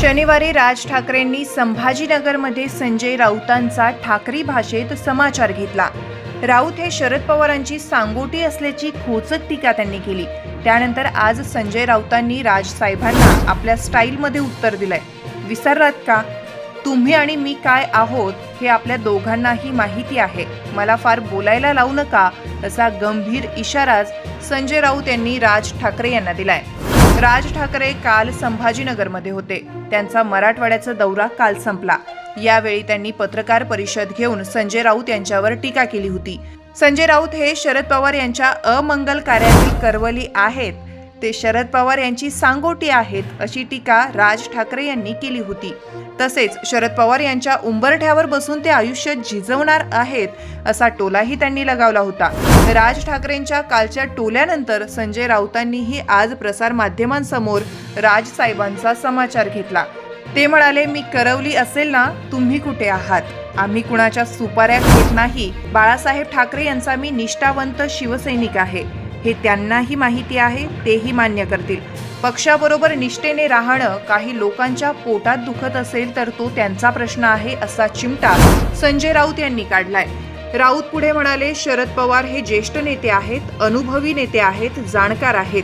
शनिवारी राज ठाकरेंनी संभाजीनगरमध्ये संजय राऊतांचा ठाकरी भाषेत समाचार घेतला. राऊत हे शरद पवारांची सांगोटी असल्याची खोचक टीका त्यांनी केली. त्यानंतर आज संजय राऊतांनी राज साहेबांना आपल्या स्टाईलमध्ये उत्तर दिलंय. विसरलात का? तुम्ही आणि मी काय आहोत हे आपल्या दोघांनाही माहिती आहे. मला फार बोलायला लावू नका असा गंभीर इशाराच संजय राऊत यांनी राज ठाकरे यांना दिलाय. राज ठाकरे काल संभाजीनगरमध्ये होते. त्यांचा मराठवाड्याचा दौरा काल संपला. यावेळी त्यांनी पत्रकार परिषद घेऊन संजय राऊत यांच्यावर टीका केली होती. संजय राऊत हे शरद पवार यांच्या अमंगल कार्यातील करवली आहेत. ते शरद पवार यांची सांगोटी आहेत अशी टीका राज ठाकरे यांनी केली होती. तसेच शरद पवार यांच्या उंबरठ्यावर बसून ते आयुष्य झिजवणार आहेत असा टोलाही त्यांनी लगावला होता. राज ठाकरेंच्या कालच्या टोल्यानंतर संजय राऊतांनीही आज प्रसार माध्यमांसमोर राज साहेबांचा समाचार घेतला. ते म्हणाले मी करवली असेल ना तुम्ही कुठे आहात? आम्ही कुणाच्या सुपाऱ्या घेत नाही. बाळासाहेब ठाकरे यांचा मी निष्ठावंत शिवसैनिक आहे. हे त्यांनाही माहिती आहे तेही मान्य करतील. पक्षाबरोबर निष्ठेने राहणं काही लोकांच्या पोटात दुखत असेल तर तो त्यांचा प्रश्न आहे असा चिमटा संजय राऊत यांनी काढलाय. राऊत पुढे म्हणाले शरद पवार हे ज्येष्ठ नेते आहेत अनुभवी नेते आहेत जाणकार आहेत.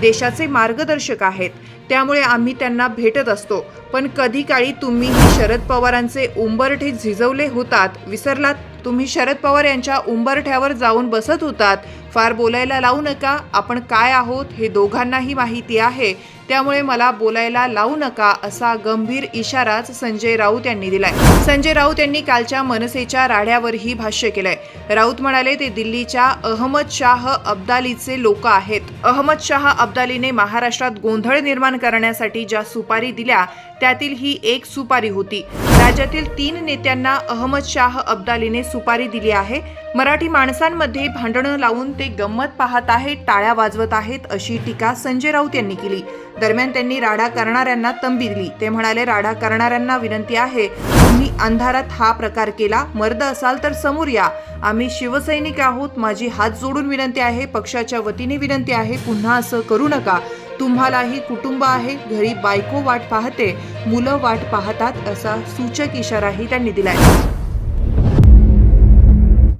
देशाचे मार्गदर्शक आहेत. त्यामुळे आम्ही त्यांना भेटत असतो. पण कधी काळी तुम्हीही शरद पवारांचे उंबरठे झिजवले होतात विसरलात? तुम्ही शरद पवार यांच्या उंबरठ्यावर जाऊन बसत होतात. फार बोलायला लावू नका. आपण काय आहोत हे दोघांनाही माहिती आहे. त्यामुळे मला बोलायला लावू नका असा गंभीर इशाराच संजय राऊत यांनी दिलाय. संजय राऊत यांनी कालच्या मनसेच्या राड्यावरही भाष्य केलंय. राऊत म्हणाले ते दिल्लीच्या अहमद शाह अब्दालीचे लोक आहेत. अहमद शाह अब्दालीने महाराष्ट्रात गोंधळ निर्माण करण्यासाठी ज्या सुपारी दिल्या त्यातील ही एक सुपारी होती. राज्यातील तीन नेत्यांना अहमद शाह अब्दालीने सुपारी दिली आहे. मराठी माणसांमध्ये भांडणं लावून ते गंमत पाहत आहेत टाळ्या वाजवत आहेत अशी टीका संजय राऊत यांनी केली. दरम्यान त्यांनी राडा करणाऱ्यांना तंबी दिली. ते म्हणाले राडा करणाऱ्यांना विनंती आहे तुम्ही अंधारात हा प्रकार केला. मर्द असाल तर समोर या. आम्ही शिवसैनिक आहोत. माझी हात जोडून विनंती आहे. पक्षाच्या वतीने विनंती आहे. पुन्हा असं करू नका. तुम्हालाही कुटुंब आहे. घरी बायको वाट पाहते. मुलं वाट पाहतात असा सूचक इशाराही त्यांनी दिलाय.